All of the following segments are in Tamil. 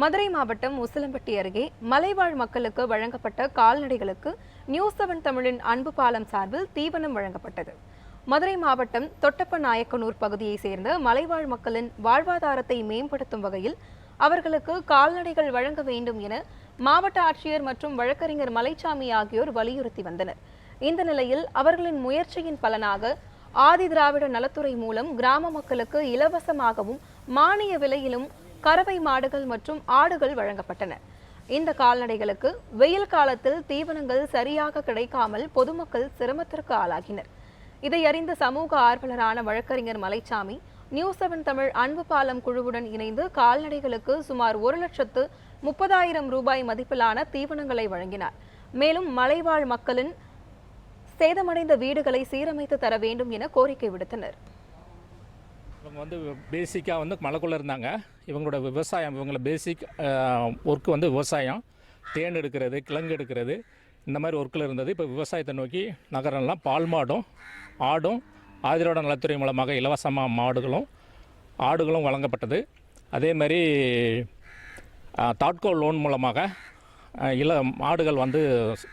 மதுரை மாவட்டம் உசிலம்பட்டி அருகே மலைவாழ் மக்களுக்கு வழங்கப்பட்ட கால்நடைகளுக்கு நியூ செவன் தமிழின் அன்பு பாலம் சார்பில் தீவனம் வழங்கப்பட்டது. மதுரை மாவட்டம் தொட்டப்ப நாயக்கனூர் பகுதியைச் சேர்ந்த மலைவாழ் மக்களின் வாழ்வாதாரத்தை மேம்படுத்தும் வகையில் அவர்களுக்கு கால்நடைகள் வழங்க வேண்டும் என மாவட்ட ஆட்சியர் மற்றும் வழக்கறிஞர் மலைச்சாமி ஆகியோர் வலியுறுத்தி வந்தனர். இந்த நிலையில் அவர்களின் முயற்சியின் பலனாக ஆதி திராவிட நலத்துறை மூலம் கிராம மக்களுக்கு இலவசமாகவும் மானிய விலையிலும் கறவை மாடுகள் மற்றும் ஆடுகள் வழங்கப்பட்டன. இந்த கால்நடைகளுக்கு வெயில் காலத்தில் தீவனங்கள் சரியாக கிடைக்காமல் பொதுமக்கள் சிரமத்திற்கு ஆளாகினர். இதை அறிந்த சமூக ஆர்வலரான வழக்கறிஞர் மலைச்சாமி நியூஸ் செவன் தமிழ் அன்பு பாலம் குழுவுடன் இணைந்து கால்நடைகளுக்கு சுமார் ஒரு லட்சத்து முப்பதாயிரம் ரூபாய் மதிப்பிலான தீவனங்களை வழங்கினார். மேலும் மலைவாழ் மக்களின் சேதமடைந்த வீடுகளை சீரமைத்து தர வேண்டும் என கோரிக்கை விடுத்தனர். இவங்க வந்து பேசிக்காக வந்து மலைக்குள்ளே இருந்தாங்க. இவங்களோட விவசாயம் இவங்கள பேசிக் ஒர்க்கு வந்து விவசாயம். தேன் எடுக்கிறது கிழங்கு எடுக்கிறது இந்த மாதிரி ஒர்க்கில் இருந்தது. இப்போ விவசாயத்தை நோக்கி நகரம்லாம் பால் மாடும் ஆடும் ஆதிரோட நலத்துறை மூலமாக இலவசமாக மாடுகளும் ஆடுகளும் வழங்கப்பட்டது. அதே மாதிரி தாட்கோ லோன் மூலமாக இல மாடுகள் வந்து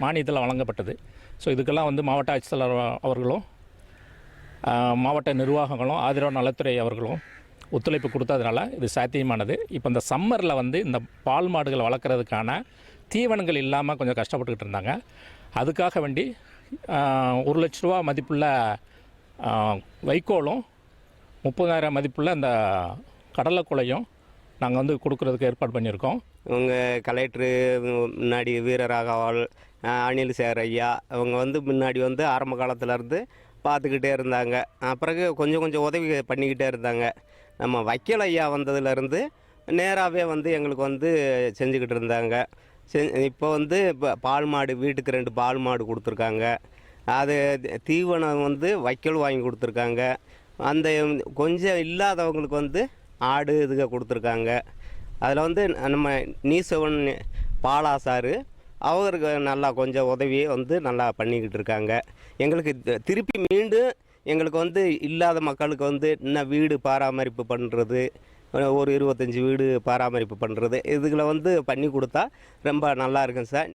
மானியத்தில் வழங்கப்பட்டது. ஸோ இதுக்கெல்லாம் வந்து மாவட்ட ஆட்சித்தலைவர் அவர்களும் மாவட்ட நிர்வாகங்களும் ஆதரவு நலத்துறை அவர்களும் ஒத்துழைப்பு கொடுத்ததுனால இது சாத்தியமானது. இப்போ இந்த சம்மரில் வந்து இந்த பால் மாடுகள் வளர்க்குறதுக்கான தீவனங்கள் இல்லாமல் கொஞ்சம் கஷ்டப்பட்டுக்கிட்டு இருந்தாங்க. அதுக்காக வேண்டி ஒரு லட்ச ரூபா மதிப்புள்ள வைக்கோலும் முப்பதாயிரம் மதிப்புள்ள அந்த கடலைக்குலையும் நாங்கள் வந்து கொடுக்குறதுக்கு ஏற்பாடு பண்ணியிருக்கோம். இவங்க கலெக்டரு முன்னாடி வீரராகவால் அனில் சேர் ஐயா இவங்க வந்து முன்னாடி வந்து ஆரம்ப காலத்துலேருந்து பார்த்துக்கிட்டே இருந்தாங்க. பிறகு கொஞ்சம் கொஞ்சம் உதவி பண்ணிக்கிட்டே இருந்தாங்க. நம்ம வைக்கல் ஐயா வந்ததுலேருந்து நேராகவே வந்து எங்களுக்கு வந்து செஞ்சுக்கிட்டு இருந்தாங்க. செ இப்போ வந்து இப்போ பால் மாடு வீட்டுக்கு ரெண்டு பால் மாடு கொடுத்துருக்காங்க. அது தீவனம் வந்து வைக்கல் வாங்கி கொடுத்துருக்காங்க. அந்த கொஞ்சம் இல்லாதவங்களுக்கு வந்து ஆடு இதுக கொடுத்துருக்காங்க. அதில் வந்து நம்ம நீசவன் பாலாசாரு அவருக்கு நல்லா கொஞ்சம் உதவி வந்து நல்லா பண்ணிக்கிட்டு இருக்காங்க. எங்களுக்கு திருப்பி மீண்டும் எங்களுக்கு வந்து இல்லாத மக்களுக்கு வந்து இன்னும் வீடு பராமரிப்பு பண்ணுறது ஒரு இருபத்தஞ்சி வீடு பராமரிப்பு பண்ணுறது இதுகளை வந்து பண்ணி கொடுத்தா ரொம்ப நல்லா இருக்கும் சார்.